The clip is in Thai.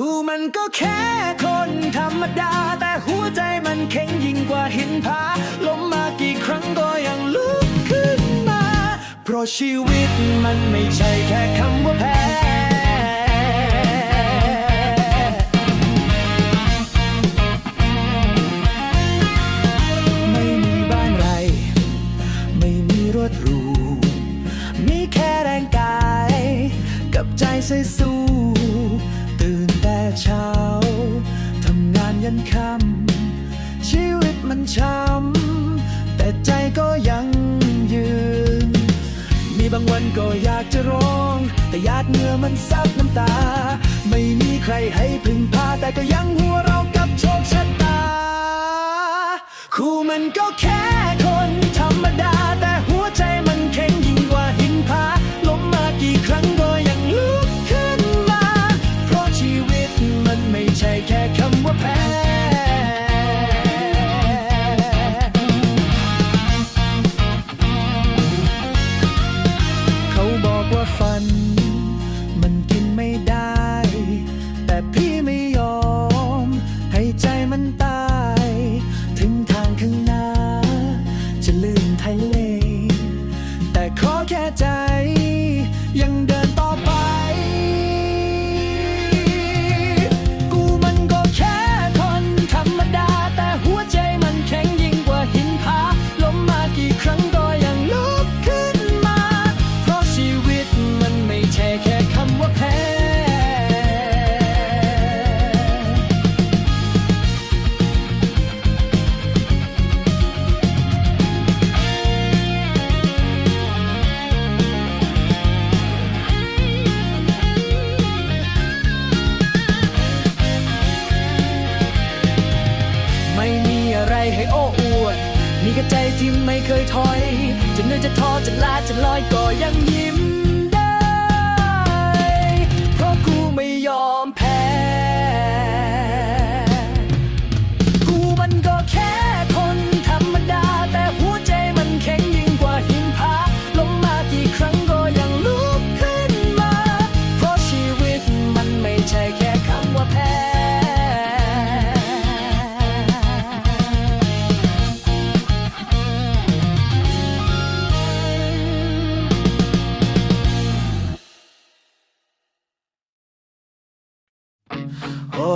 กูมันก็แค่คนธรรมดา แต่หัวใจมันแข็งยิ่งกว่าหินผาล้มมากี่ครั้งก็ยังลุกขึ้นมา เพราะชีวิตมันไม่ใช่แค่คำว่าแพ้ไม่มีบ้านไรไม่มีรถรูมีแค่แรงกาย กับใจใส่สู้ตื่นแต่ เช้า ทำงานยันค่ำชีวิตมันช้ำแต่ใจก็ยังยืน มีบางวันก็อยากจะร้อง แต่หยาดเหงื่อมันซับน้ำตา ไม่มีใครให้พึ่งพา แต่ก็ยังหัวเราะกับโชคชะตา คู่มันก็แค่คนธรรมดา ขอแค่ใจ ให้โอ้อวด มีกระใจที่ไม่เคยถอย จะเหนื่อยจะท้อจะลาจะลอยก็ยังยิ้ม โอ้